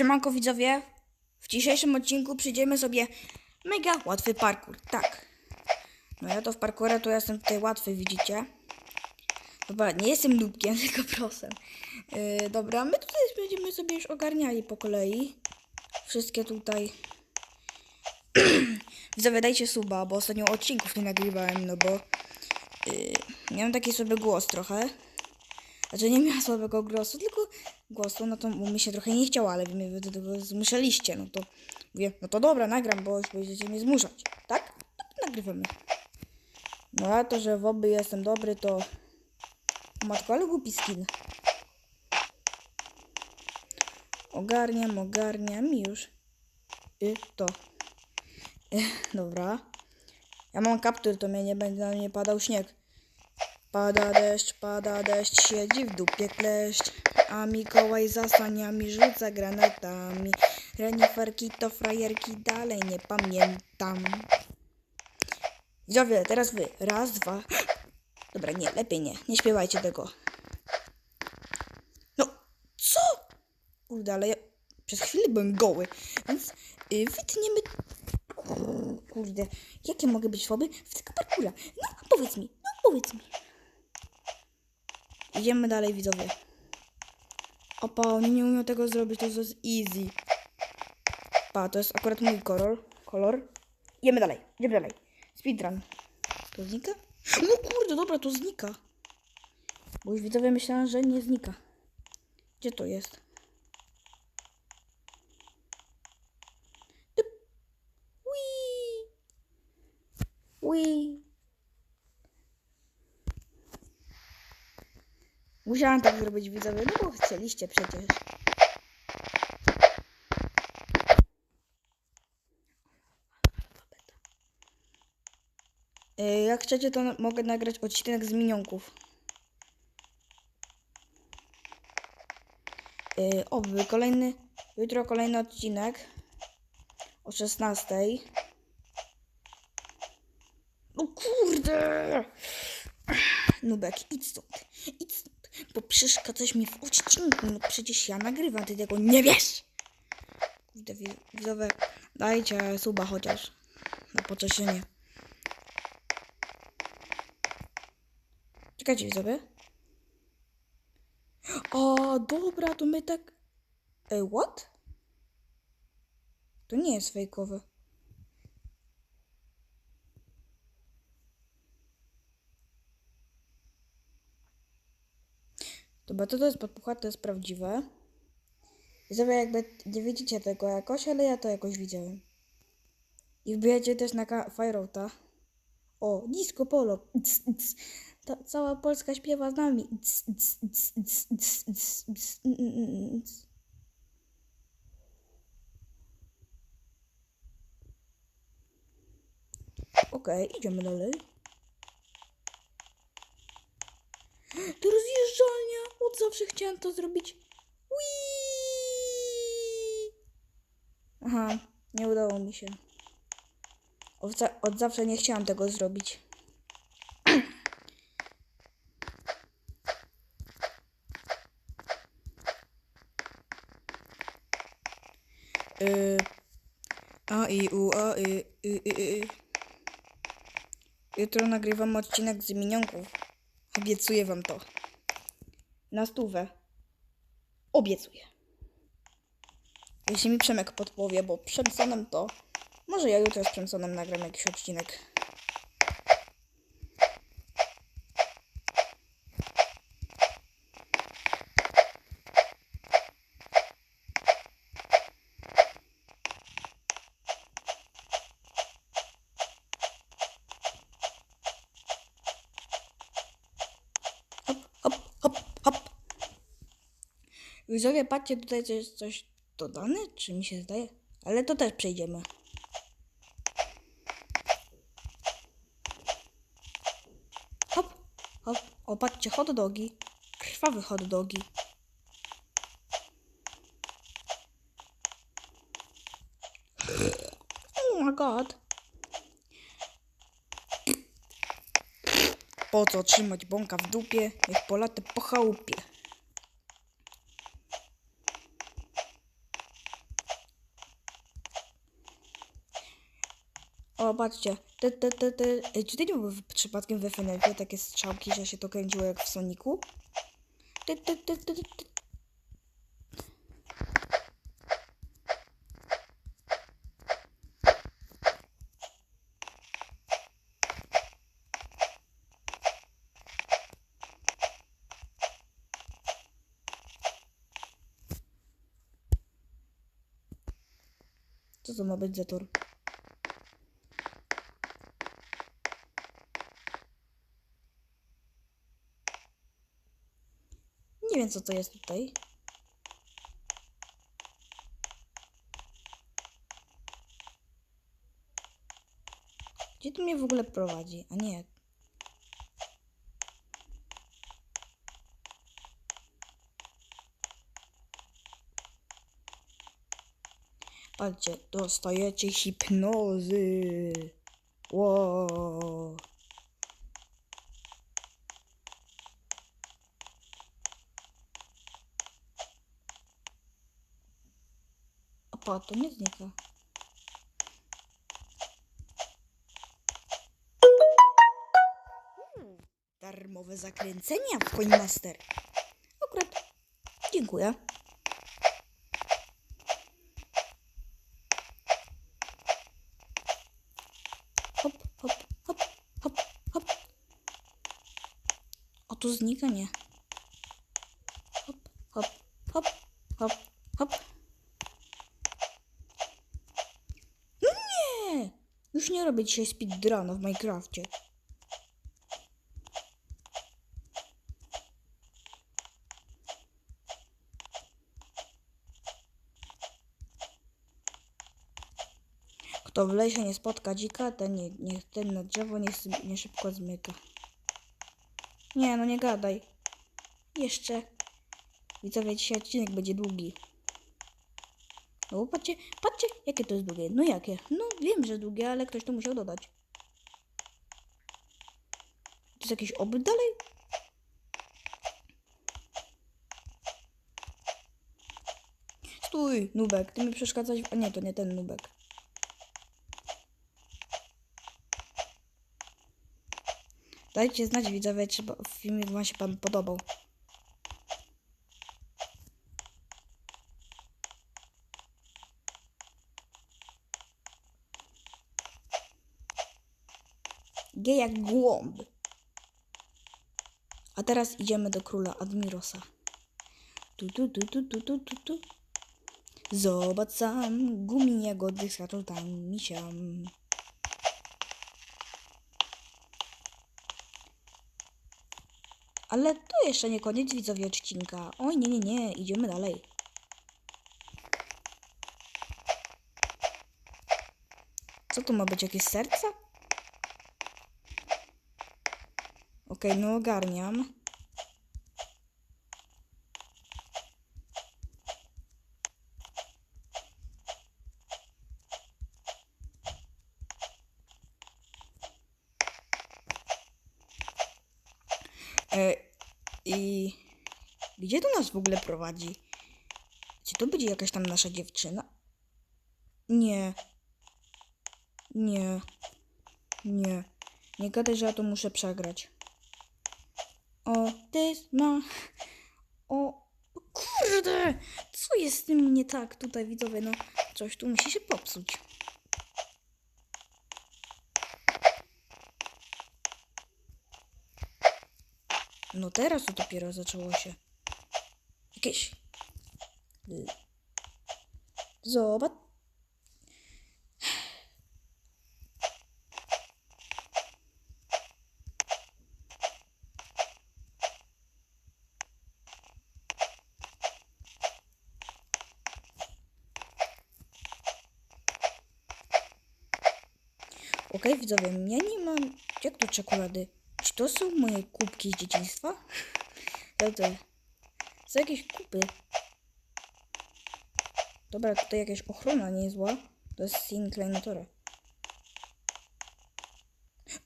Siemanko widzowie, w dzisiejszym odcinku przyjdziemy sobie mega łatwy parkour, tak. No ja to w parkourze to jestem tutaj łatwy, widzicie. Dobra, nie jestem nubkiem, tylko prosem. Yy, dobra, my tutaj będziemy sobie już ogarniali po kolei. Wszystkie tutaj... Widzowie, dajcie suba, bo ostatnio odcinków nie nagrywałem, no bo... Yy, miałem taki sobie głos trochę. Znaczy nie miała słabego głosu, tylko głosu, no to mi się trochę nie chciało, ale wy mnie do tego zmuszaliście, no to mówię, no to dobra, nagram, bo już będziecie mnie zmuszać, tak? No to nagrywamy. No a to, że w oby jestem dobry, to matko, ale głupi skin. Ogarniam, ogarniam już. I to. Y, dobra. Ja mam kaptur, to mnie nie będzie na mnie padał śnieg. Pada deszcz, pada deszcz, siedzi w dupie kleszcz, a Mikołaj zasłaniami rzuca granatami. Reniferki to frajerki, dalej nie pamiętam. Widzowie, teraz wy. Raz, dwa. Dobra, nie, lepiej nie. Nie śpiewajcie tego. No, co? Kurde, ale ja przez chwilę byłem goły, więc yy, wytniemy... Kurde, jakie mogę być słaby w tego parkura? No, powiedz mi, no powiedz mi. Idziemy dalej, widzowie. Opa, oni nie umieją tego zrobić, to jest easy. Pa, to jest akurat mój kolor. kolor. Idziemy dalej, idziemy dalej. Speedrun. To znika? No kurde, dobra, to znika. Bo już widzowie myślałem, że nie znika. Gdzie to jest? Wii. Wii. Musiałam tak zrobić widzowie, no bo chcieliście przecież. Jak chcecie, to mogę nagrać odcinek z minionków. Oby, kolejny, jutro kolejny odcinek o 16. No kurde! Nubek, idź stąd, bo przeszkadzasz mi w odcinku. No przecież ja nagrywam, ty tego nie wiesz! Kurde, wi- widzowie, dajcie suba chociaż na pocieszenie. Czekajcie, widzowie. O, dobra, to my tak... Ej, what? To nie jest fejkowe. Dobra, to to jest podpucha, to jest prawdziwe. Widzowie, jakby nie widzicie tego jakoś, ale ja to jakoś widziałem. I wbijecie też na Fireouta. O, disco polo. Cs, cs. Ta, cała Polska śpiewa z nami. Cs, cs, cs, cs, cs, cs, cs. Okej, idziemy dalej. To rozjeżdżalnia! Od zawsze chciałem to zrobić. Whee! Aha, nie udało mi się. Od, za- od zawsze nie chciałam tego zrobić. Y, A, I, U, A, I, y, y. Jutro nagrywam odcinek z minionków. Obiecuję wam to. Na stówę. Obiecuję. Jeśli mi Przemek podpowie, bo Przemsonem to... Może ja jutro z Przemsonem nagram jakiś odcinek. Hop, hop, hop, hop. Widzowie, patrzcie, tutaj jest coś dodane, czy mi się zdaje? Ale to też przejdziemy. Hop, hop. O, patrzcie, hot dogi. Krwawe hot dogi. Oh my god. Po co trzymać bąka w dupie, jak polatę po chałupie? O, patrzcie. Te, te, te, te. Ej, Czy ty nie były przypadkiem we FNF takie strzałki, że się to kręciło jak w Soniku? Ty, ty, ty, ty, ty. Co to ma być za tor? Wiem, co to jest tutaj. Gdzie to mnie w ogóle prowadzi? A nie. Patrzcie, dostajecie hipnozy. Wow. A pa, to nie znika. Darmowe zakręcenia w Coinmaster. Akurat. Dziękuję. Hop, hop, hop, hop, hop. O, tu znika, nie. Hop, hop, hop, hop, hop. No nie! Już nie robię dzisiaj speedruna w Minecrafcie. Kto w lesie nie spotka dzika, ten, nie, niech ten na drzewo nie, nie szybko zmyka. Nie, no nie gadaj. Jeszcze. Widzowie, dzisiaj odcinek będzie długi. No patrzcie, patrzcie, jakie to jest długie. No jakie? No wiem, że długie, ale ktoś to musiał dodać. To jest jakiś obrót dalej? Stój, nubek, ty mi przeszkadzać. A nie, to nie ten nubek. Dajcie znać widzowie, czy filmik wam się pan podobał. G jak głąb. A teraz idziemy do króla Admirosa. Tu, tu, tu, tu, tu, tu, tu, tu. Zobacz sam, gumi jagody skaczą tam i siam. Ale to jeszcze nie koniec widzowie odcinka. Oj, nie, nie, nie, idziemy dalej. Co to ma być, jakieś serca? Okej, no ogarniam. E, I gdzie to nas w ogóle prowadzi? Czy to będzie jakaś tam nasza dziewczyna? Nie. Nie. Nie. Nie gadaj, że ja to muszę przegrać. O, ty ma. O, kurde! Co jest z tym nie tak tutaj, widzowie? No, coś tu musi się popsuć. No teraz to dopiero zaczęło się. Jakieś. Zobacz. Okej, widzowie, ja nie mam. Jak to czekolady? Czy to są moje kubki z dzieciństwa? To. Są jakieś kupy. Dobra, tutaj jakaś ochrona niezła. To jest syn Kleinatora.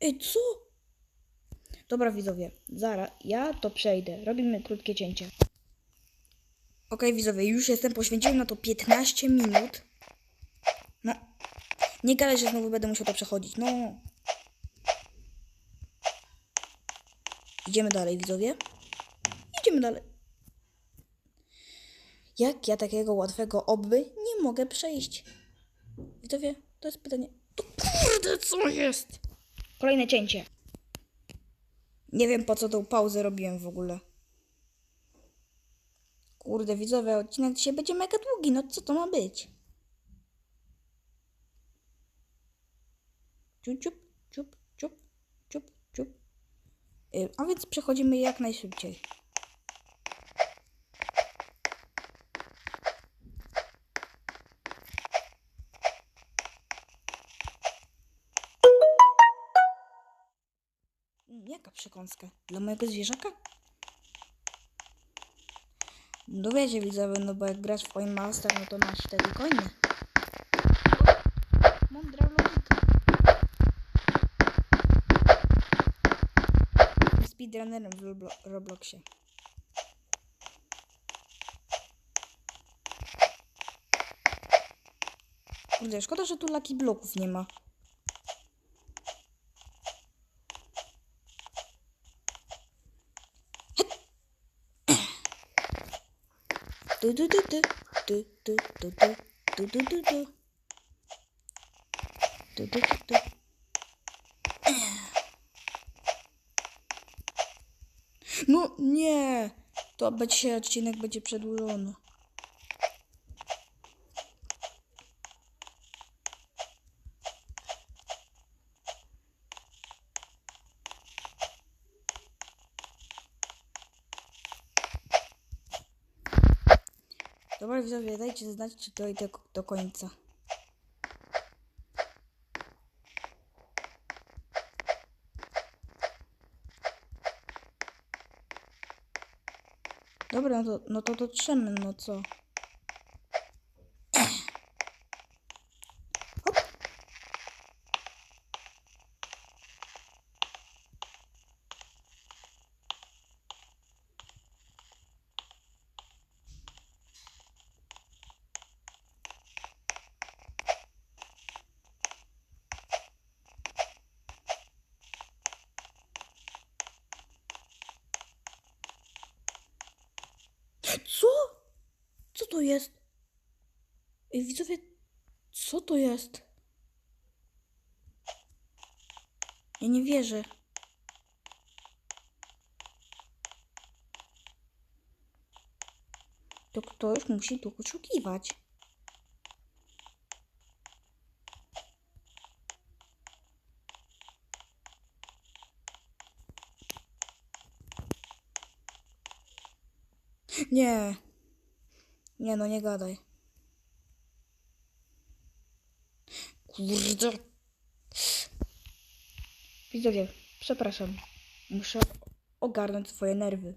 Ej, co? Dobra, widzowie, zaraz, ja to przejdę. Robimy krótkie cięcie. Okej, widzowie, już jestem, poświęciłem na to 15 minut. No, Nie gadaj, że znowu będę musiał to przechodzić. No. Idziemy dalej, widzowie. Idziemy dalej. Jak ja takiego łatwego obby nie mogę przejść? Widzowie, to jest pytanie. To kurde, co jest? Kolejne cięcie. Nie wiem po co tą pauzę robiłem w ogóle. Kurde, widzowie, odcinek dzisiaj będzie mega długi. No co to ma być? Ciup, ciup, ciup, ciup, ciup. Y, A więc przechodzimy jak najszybciej. Mm, Jaka przekąska? Dla mojego zwierzaka? No wiecie widzowie, no bo jak grasz w Coin Master, no to masz wtedy coiny. Speedrunnerem w Roblo Robloxie. Kurde, szkoda, że tu laki bloków nie ma. Du du du du du du du du du du du du du du du du No nie! To się odcinek będzie przedłużony. Dobra widzowie, dajcie znać, czy to idę do, do końca. Dobra, no to, no to dotrzemy, no co? Co? Co to jest? Ej, widzowie, co to jest? Ja nie wierzę. To ktoś musi tu poszukiwać. Nie. Nie no, nie gadaj. Kurde. Widzowie, przepraszam. Muszę ogarnąć swoje nerwy.